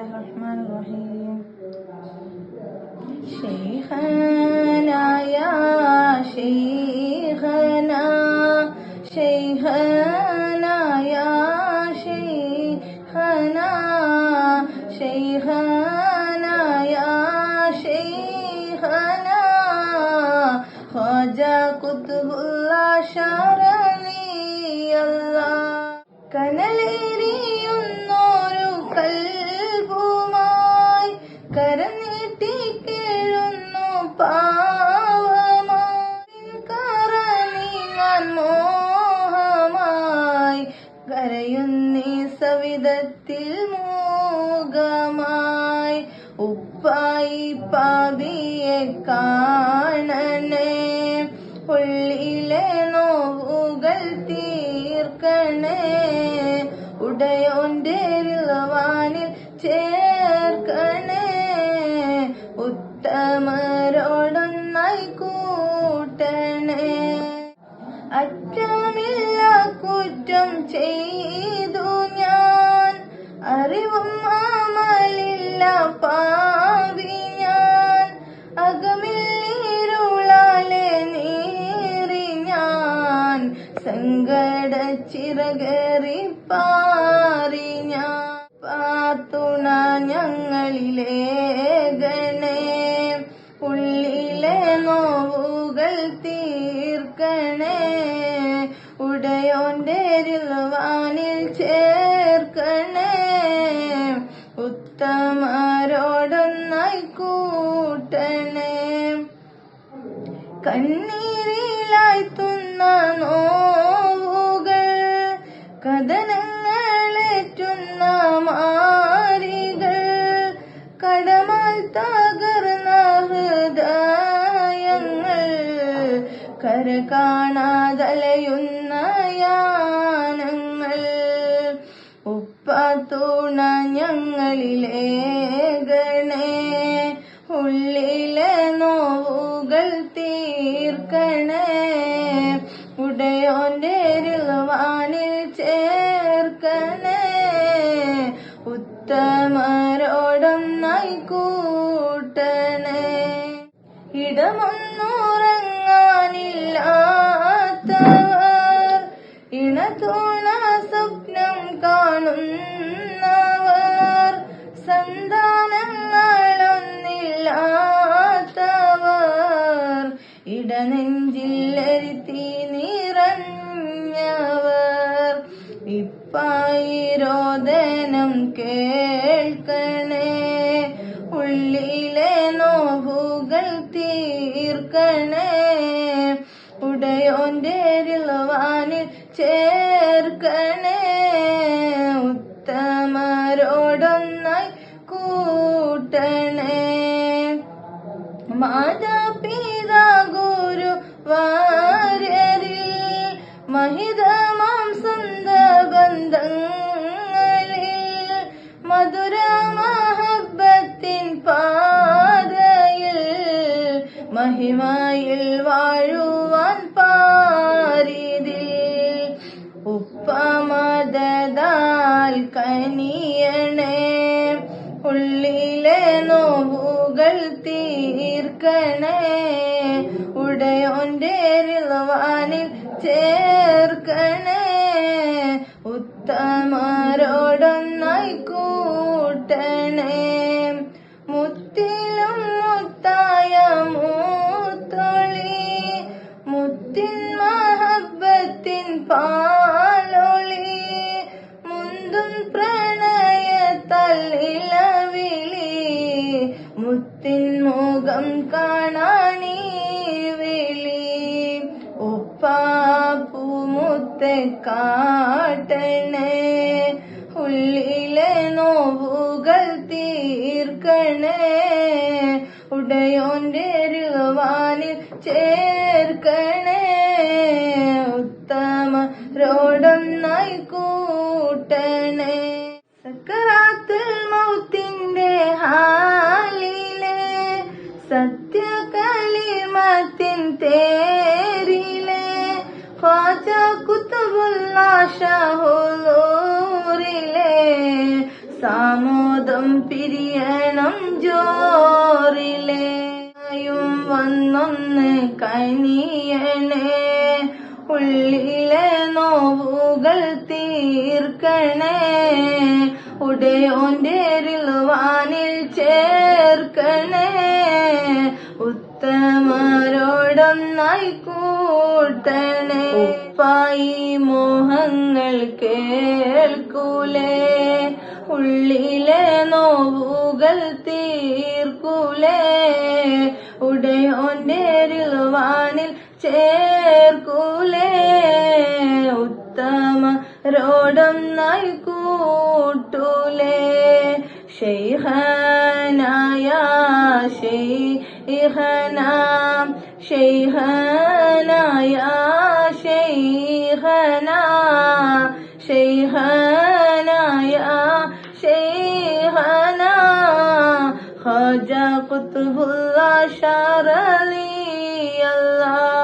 الرحمن الرحيم. شيخنا يا شيخنا മൂകമായി ഉപ്പായി പതിയെ കാണണേ. ഉള്ളിലെ നോവുകൾ തീർക്കണേ. ഉടയോന്റെ വാനിൽ ചേർക്കണേ. ഉത്തമരോടൊന്നായി കൂട്ടണേ. അറ്റമില്ല കുറ്റം ചെയ്തു ഞാൻ. അറിവും അമലില്ല പാവി ഞാൻ അകമില്ലിരുളാലെ നീറി ഞാൻ. സങ്കട ചിറകറി പാറി ഞാൻ. പാത്തുണ ഞങ്ങളിലെ തീർക്കണേ. ചേർക്കണേ. ഉത്തമരോടൊന്നായി കണ്ണീരിലായ്ത്തുന്ന നോവുകൾ കഥനങ്ങളേറ്റുന്ന മാരികൾ കടമാൽ തകർന്ന ഹൃദയങ്ങൾ കര കാണാതലയുന്ന യാനങ്ങൾ ഉപ്പത്തുണ ഞങ്ങളിലേ ഗണേ ഉള്ളിലെ തീർക്കണേ. ഉടയോന്റെ രുവാനിൽ ചേർക്കണേ. ഉത്തമരോടൊന്നായി കൂട്ടണേ ഇടമൊന്നുറങ്ങാനില്ലാത്തവർ ഇണതുണ സ്വപ്നം കാണുന്നവർ ഇടനെഞ്ചില്ലരുത്തി നിറഞ്ഞവർ ഇപ്പായിരോദനം കേൾക്കണേ. ഉള്ളിലെ നോവുകൾ തീർക്കണേ. ഉടയോന്റെ വാനിൽ ചേർക്കണേ. ഉത്തമരോടൊന്നായി കൂട്ടണേ. മാതാപിതാ കനിയണേ. ഉള്ളിലെ നോവുകൾ തീർക്കണേ. ഉടയോന്റെ വാനിൽ ചേർക്കണേ. തല്ലിലവിളി മുത്തിൻ മുഖം കാണാനീ വിളി. ഉപ്പാപ്പുമുത്തെ കാട്ടണേ ഉള്ളിലെ നോവുകൾ തീർക്കണേ. ഉടയോന്റെ രുവാനിൽ ചേർക്കണേ. സത്യകലിമത്തിൻ തേരിലെ ഖാജ കുത്തുബുല്ല ഷഹുലൂരിലെ സാമോദം പിരിയണം ജോറിലെ. യും വന്നൊന്ന് കനിയണേ. ഉള്ളിലെ നോവുകൾ തീർക്കണേ. ഉടയോന്റെ വാനിൽ ചേർക്കണേ. ഉത്തമരോടൊന്നായി കൂട്ടണേ. പായി മോഹങ്ങൾ കേൾക്കൂലേ. ഉള്ളിലെ നോവുകൾ തീർക്കൂലേ. ഉടയോന്റെ റിളുവാനിൽ ചേർക്കൂലേ شيخنا يا شيخنا شيخنا يا شيخنا شيخنا يا شيخنا. خرج قطب الله شار لي الله